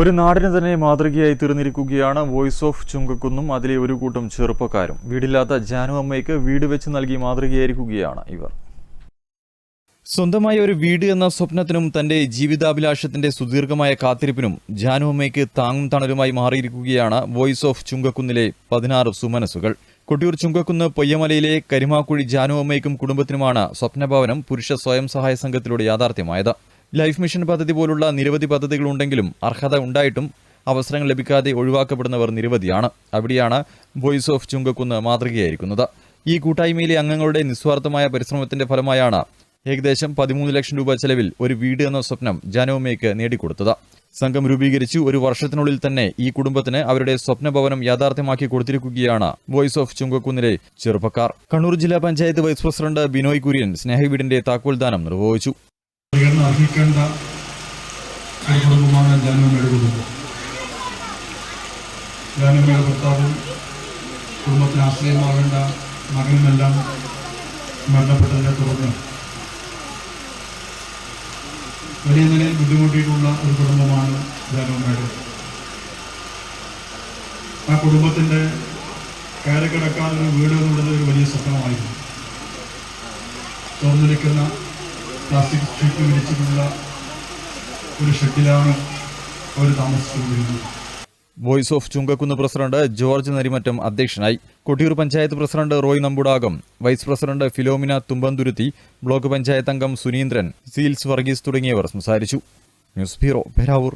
ഒരു നാടിന് തന്നെ മാതൃകയായി തീർന്നിരിക്കുകയാണ് വോയിസ് ഓഫ് ചുങ്കക്കുന്നും. അതിലെ ഒരു കൂട്ടം ചെറുപ്പക്കാരും വീടില്ലാത്ത ജാനു അമ്മയ്ക്ക് വീട് വെച്ച് നൽകി മാതൃകയായിരിക്കുകയാണ് ഇവർ. സ്വന്തമായ ഒരു വീട് എന്ന സ്വപ്നത്തിനും തന്റെ ജീവിതാഭിലാഷത്തിന്റെ സുദീർഘമായ കാത്തിരിപ്പിനും ജാനു അമ്മയ്ക്ക് താങ്ങും തണലുമായി മാറിയിരിക്കുകയാണ് വോയിസ് ഓഫ് ചുങ്കക്കുന്നിലെ പതിനാറ് സുമനസുകൾ കൊട്ടിയൂർ ചുങ്കക്കുന്ന് പൊയ്യമലയിലെ കരിമാക്കുഴി ജാനു അമ്മയ്ക്കും കുടുംബത്തിനുമാണ് സ്വപ്നഭവനം പുരുഷ സ്വയം സഹായ സംഘത്തിലൂടെ യാഥാർത്ഥ്യമായത്. ലൈഫ് മിഷൻ പദ്ധതി പോലുള്ള നിരവധി പദ്ധതികളുണ്ടെങ്കിലും അർഹത ഉണ്ടായിട്ടും അവസരങ്ങൾ ലഭിക്കാതെ ഒഴിവാക്കപ്പെടുന്നവർ നിരവധിയാണ്. അവിടെയാണ് വോയിസ് ഓഫ് ചുങ്കക്കുന്ന് മാതൃകയായിരിക്കുന്നത്. ഈ കൂട്ടായ്മയിലെ അംഗങ്ങളുടെ നിസ്വാർത്ഥമായ പരിശ്രമത്തിന്റെ ഫലമായാണ് ഏകദേശം പതിമൂന്ന് ലക്ഷം രൂപ ചെലവിൽ ഒരു വീട് എന്ന സ്വപ്നം ജാനോമയ്ക്ക് നേടിക്കൊടുത്തത്. സംഘം രൂപീകരിച്ച് ഒരു വർഷത്തിനുള്ളിൽ തന്നെ ഈ കുടുംബത്തിന് അവരുടെ സ്വപ്നഭവനം യാഥാർത്ഥ്യമാക്കി കൊടുത്തിരിക്കുകയാണ് വോയിസ് ഓഫ് ചുങ്കക്കുന്നിലെ ചെറുപ്പക്കാർ. കണ്ണൂർ ജില്ലാ പഞ്ചായത്ത് വൈസ് പ്രസിഡന്റ് ബിനോയ് കുര്യൻ സ്നേഹവീടിന്റെ താക്കോൽദാനം നിർവഹിച്ചു. അർഹിക്കേണ്ട ഒരു കുടുംബമാണ് ജാനമ്മയുടെ കുടുംബം ജാനമ്മയുടെ ഭർത്താവും കുടുംബത്തിന് ആശ്രയമാകേണ്ട മകനുമെല്ലാം മരണപ്പെട്ടതിനെ തുടർന്ന് വലിയ നിലയിൽ ബുദ്ധിമുട്ടിയിട്ടുള്ള ഒരു കുടുംബമാണ് ജാനമ്മയുടെ ആ കുടുംബത്തിന്റെ കയറി കിടക്കാൻ ഒരു വീട് എന്നുള്ളത് ഒരു വലിയ സ്വപ്നമായിരുന്നു. തുറന്നിരിക്കുന്ന പ്ലാസ്റ്റിക് ഷീറ്റ് വിരിച്ചിട്ടുള്ള ഒരു ഷെഡിലാണ് അവർ താമസിച്ചുകൊണ്ടിരുന്നത് voice of Chunkakkunnu president George Narimattam അധ്യക്ഷനായി Kottiyoor panchayat president Roy Nambudakam vice president Philomina Thumbanthuruthi block panchayat അംഗം സുനീന്ദ്രൻ സീൽസ് വർഗീസ് തുടങ്ങിയവർ സംസാരിച്ചു. News bureau Peravoor.